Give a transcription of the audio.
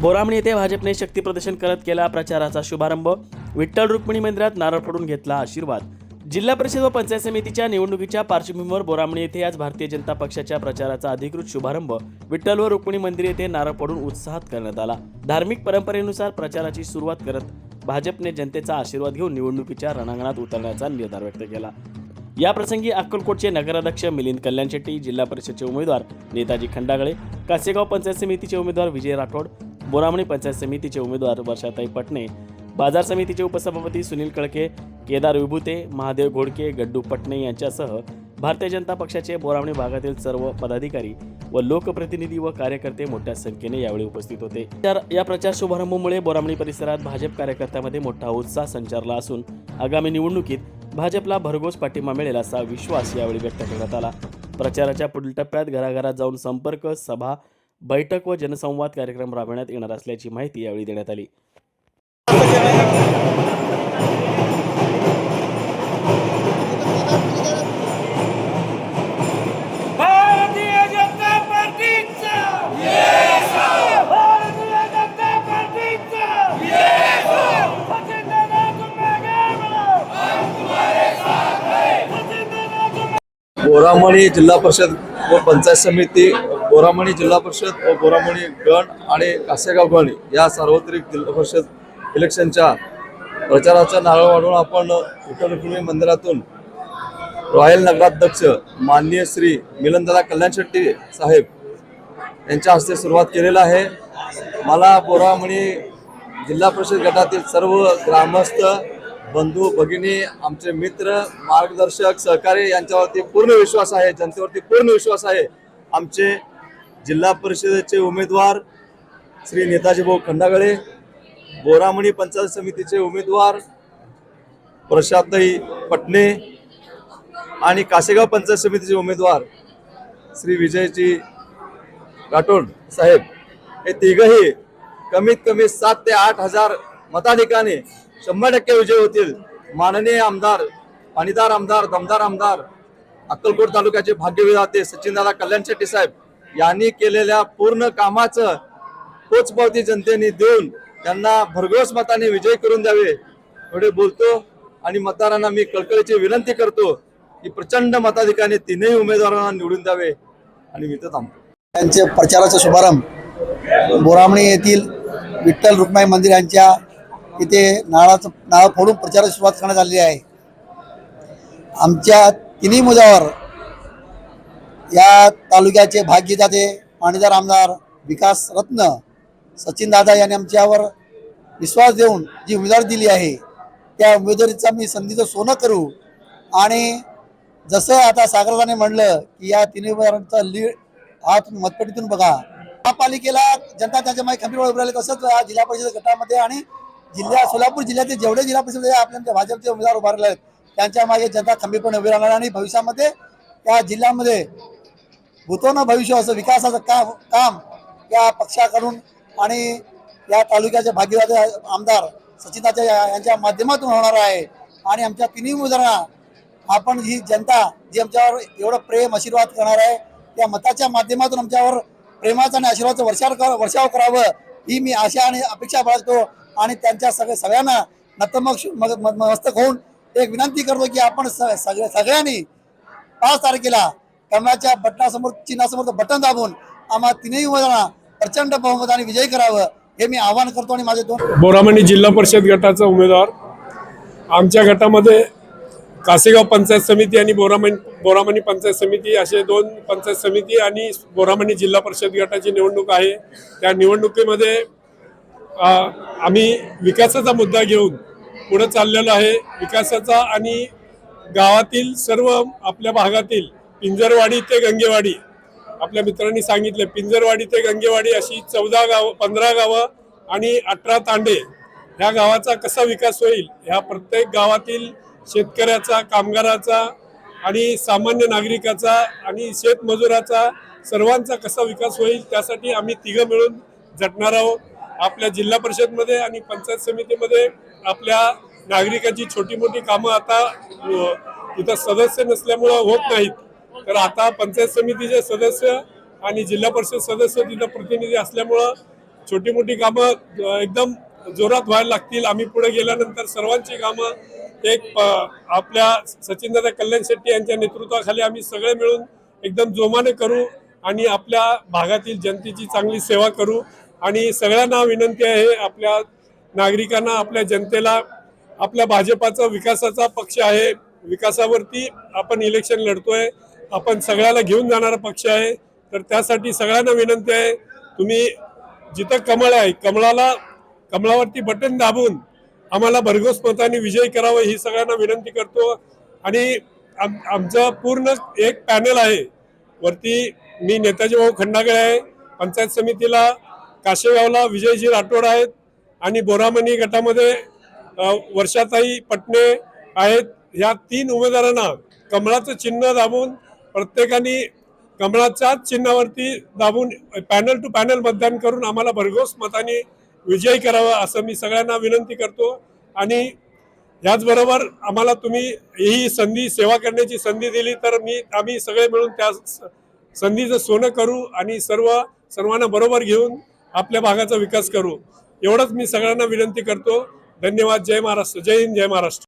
बोरामणी येथे भाजपने शक्ती प्रदर्शन करत केला प्रचाराचा शुभारंभ. विठ्ठल रुक्मिणी मंदिरात नारळ पडून घेतला आशीर्वाद. जिल्हा परिषद व पंचायत समितीच्या निवडणुकीच्या पार्श्वभूमीवर बोरामणी येथे आज भारतीय जनता पक्षाच्या प्रचाराचा अधिकृत शुभारंभ. विठ्ठल व रुक्मिणी मंदिर येथे नारळ पडून उत्साहात करण्यात आला. धार्मिक परंपरेनुसार प्रचाराची सुरुवात करत भाजपने जनतेचा आशीर्वाद घेऊन निवडणुकीच्या रणांगणात उतरण्याचा निर्धार व्यक्त केला. या प्रसंगी अक्कलकोटचे नगराध्यक्ष मिलिंद कल्याण शेट्टी जिल्हा परिषदचे उमेदवार नेताजी खंडागळे कासेगाव पंचायत समितीचे उमेदवार विजय राठोड बोरामणी पंचायत समितीचे उमेदवार वर्षाताई पटणे बाजार समितीचे उपसभापती सुनील कळके केदार विभूते महादेव घोडके गड्डू पटणे यांच्यासह भारतीय जनता पक्षाचे बोरावणी भागातील सर्व पदाधिकारी व लोकप्रतिनिधी व कार्यकर्ते मोठ्या संख्येने यावेळी उपस्थित होते. तर या प्रचार शुभारंभामुळे बोरामणी परिसरात भाजप कार्यकर्त्यांमध्ये मोठा उत्साह संचारला असून आगामी निवडणुकीत भाजपला भरघोस पाठिंबा मिळेल असा विश्वास यावेळी व्यक्त करण्यात आला. प्रचाराच्या पुढील टप्प्यात घराघरात जाऊन संपर्क सभा बैठक व जनसंवाद कार्यक्रम राबवण्यात येणार असल्याची माहिती यावेळी देण्यात आली. बोरामणी जिल्हा परिषद व पंचायत समिती बोरामणी जिल्हा परिषद व बोरामणी गण आणि कासेगाव गण या सार्वत्रिक जिल्हा परिषद इलेक्शनच्या प्रचाराचा नारळ वाढवून आपण विठ्ठल मंदिरातून रॉयल नगराध्यक्ष माननीय श्री मिलनदादा कल्याण शेट्टी साहेब यांच्या हस्ते सुरुवात केलेला आहे. मला बोरामणी जिल्हा परिषद गटातील सर्व ग्रामस्थ बंधू भगिनी आमचे मित्र मार्गदर्शक सहकारी यांच्यावरती पूर्ण विश्वास आहे जनतेवरती पूर्ण विश्वास आहे. आमचे जिल्हा परिषदेचे उमेदवार श्री नेताजी भाऊ खंडागळे बोरामणी पंचायत समितीचे उमेदवार प्रशांतई पटणे आणि कासेगाव पंचायत समितीचे उमेदवार श्री विजयजी राठोड साहेब. हे तिघही कमीत कमी सात ते आठ हजार मताधिकाने शंभर टक्के विजय होतील. माननीय आमदार पाणीदार आमदार दमदार आमदार अक्कलकोट तालुक्याचे भाग्यविधाते सचिनदादा कल्याण शेट्टी साहेब. यांनी केलेल्या पूर्ण कामाचं पोचपावती जनतेने देऊन त्यांना भरघोस मताने विजय करून द्यावे. एवढे बोलतो आणि मतदारांना मी कळकळीची विनंती करतो की प्रचंड मताधिकाने तीनही उमेदवारांना निवडून द्यावे आणि मी तर थांबतो. त्यांचे प्रचाराचा शुभारंभ. बोरामणी येथील विठ्ठल रुक्माई मंदिर यांच्या इथे नाळाचं नाळ फोडून प्रचाराची सुरुवात करण्यात आलेली आहे. आमच्या तिन्ही मुद्द्यावर या तालुक्याचे भाग्यदाते पाणीदार आमदार विकास रत्न सचिन दादा यांनी आमच्यावर विश्वास देऊन जी उमेदवारी दिली आहे त्या उमेदवारीचा मी संधीचं सोनं करू. आणि जसं आता सागरदाने म्हणलं की या तिन्ही उमेदवारांचा लीड हा तुम्ही मतपेटीतून बघा. महापालिकेला जनता त्यांच्या मागे खंबीर उभे राहिले. तसंच या जिल्हा परिषद गटामध्ये आणि जिल्ह्या सोलापूर जिल्ह्यातील जेवढे जिल्हा परिषद आपल्या भाजपचे उमेदवार उभारले आहेत. त्यांच्या मागे जनता खंबीरपणे उभी राहणार आणि भविष्यामध्ये या जिल्ह्यामध्ये भूतोन भविष्य असं विकासाचं काम काम या पक्षाकडून आणि या तालुक्याचे भाग्यदाते आमदार सचिनाच्या यांच्या माध्यमातून होणार आहे. आणि आमच्या तिन्ही उमेदवारांना आपण ही जनता जी आमच्यावर एवढं प्रेम आशीर्वाद करणार आहे त्या मताच्या माध्यमातून आमच्यावर प्रेमाचा आणि आशीर्वादाचं वर्षाव कर वर्षाव करावं ही मी आशा आणि अपेक्षा बाळगतो. आणि त्यांच्या सगळ्या सगळ्यांना नतमक मस्तक होऊन एक विनंती करतो की आपण स- सगळ्या सगळ्यांनी पाच तारखेला कमळाच्या बटनासमोर चिन्हासमोर बटन दाबून आम्हा तिन्ही उमेदवारांना प्रचंड बहुमताने विजयी करावं हे मी आवाहन करतो आणि माझे दोन बोरामणी जिल्हा परिषद गटाचा उमेदवार. आमच्या गटामध्ये कासेगाव पंचायत समिती आणि बोरामणी बोरामणी पंचायत समिती असे दोन पंचायत समिती आणि बोरामणी जिल्हा परिषद गटाची निवडणूक आहे. त्या निवडणुकीमध्ये आम्ही विकासाचा मुद्दा घेऊन पुढे चाललेलो आहे. विकासाचा आणि गावातील सर्व आपल्या भागातील पिंजरवाडी ते गंगेवाडी. आपल्या मित्रांनी सांगितले पिंजरवाडी ते गंगेवाडी अशी चौदा गाव पंधरा गावं आणि अठरा तांडे. ह्या गावाचा कसा विकास होईल? ह्या प्रत्येक गावातील शेतकऱ्याचा कामगाराचा आणि सामान्य नागरिकाचा आणि शेतमजुराचा सर्वांचा कसा विकास होईल त्यासाठी आम्ही तिघं मिळून झटणार आहोत. आपल्या जिल्हा परिषदमध्ये आणि पंचायत समितीमध्ये आपल्या नागरिकाची छोटी मोठी कामं आता तिथं सदस्य नसल्यामुळं होत नाहीत. तर आता पंचायत समितीचे सदस्य आणि जिल्हा परिषद सदस्य तिथं प्रतिनिधी असल्यामुळं छोटी मोठी कामं एकदम जोरात व्हायला लागतील. आम्ही पुढे गेल्यानंतर सर्वांची कामं एक आपल्या आपल्या सचिनदादा कल्याण शेट्टी यांच्या नेतृत्वाखाली आम्ही सगळे मिळून एकदम जोमाने करू आणि आपल्या भागातील जनतेची चांगली सेवा करू. आणि सगळ्यांना विनंती आहे आपल्या नागरिकांना आपल्या जनतेला आपल्या भाजपाचा विकासाचा पक्ष आहे. विकासावरती आपण इलेक्शन लढतोय. आपण सगळ्याला घेऊन जाणारा पक्ष आहे. तर त्यासाठी सगळ्यांना विनंती आहे. तुम्ही जिथं कमळ आहे कमळाला कमळावरती बटन दाबून आम्हाला भरघोस मताने विजय करावं ही सगळ्यांना विनंती करतो. आणि आम आमचं पूर्ण एक पॅनल आहे. वरती मी नेताजी भाऊ खंडागळे आहे. पंचायत समितीला काशेगावला विजयजी राठोड आहेत. आणि बोरामणी गटामध्ये वर्षाताई पटणे आहेत. ह्या तीन उमेदवारांना कमळाचं चिन्ह दाबून प्रत्येकाने कमळाच्याच चिन्हावरती दाबून पॅनल टू पॅनल मतदान करून आम्हाला भरघोस मताने विजयी करावा असं मी सगळ्यांना विनंती करतो. आणि याचबरोबर आम्हाला तुम्ही ही संधी सेवा करण्याची संधी दिली तर मी आम्ही सगळे मिळून त्या स- संधीचं सोनं करू आणि सर्व सर्वांना बरोबर घेऊन आपल्या भागाचा विकास करू. एवढंच मी सगळ्यांना विनंती करतो. धन्यवाद. जय महाराष्ट्र. जय हिंद. जय महाराष्ट्र.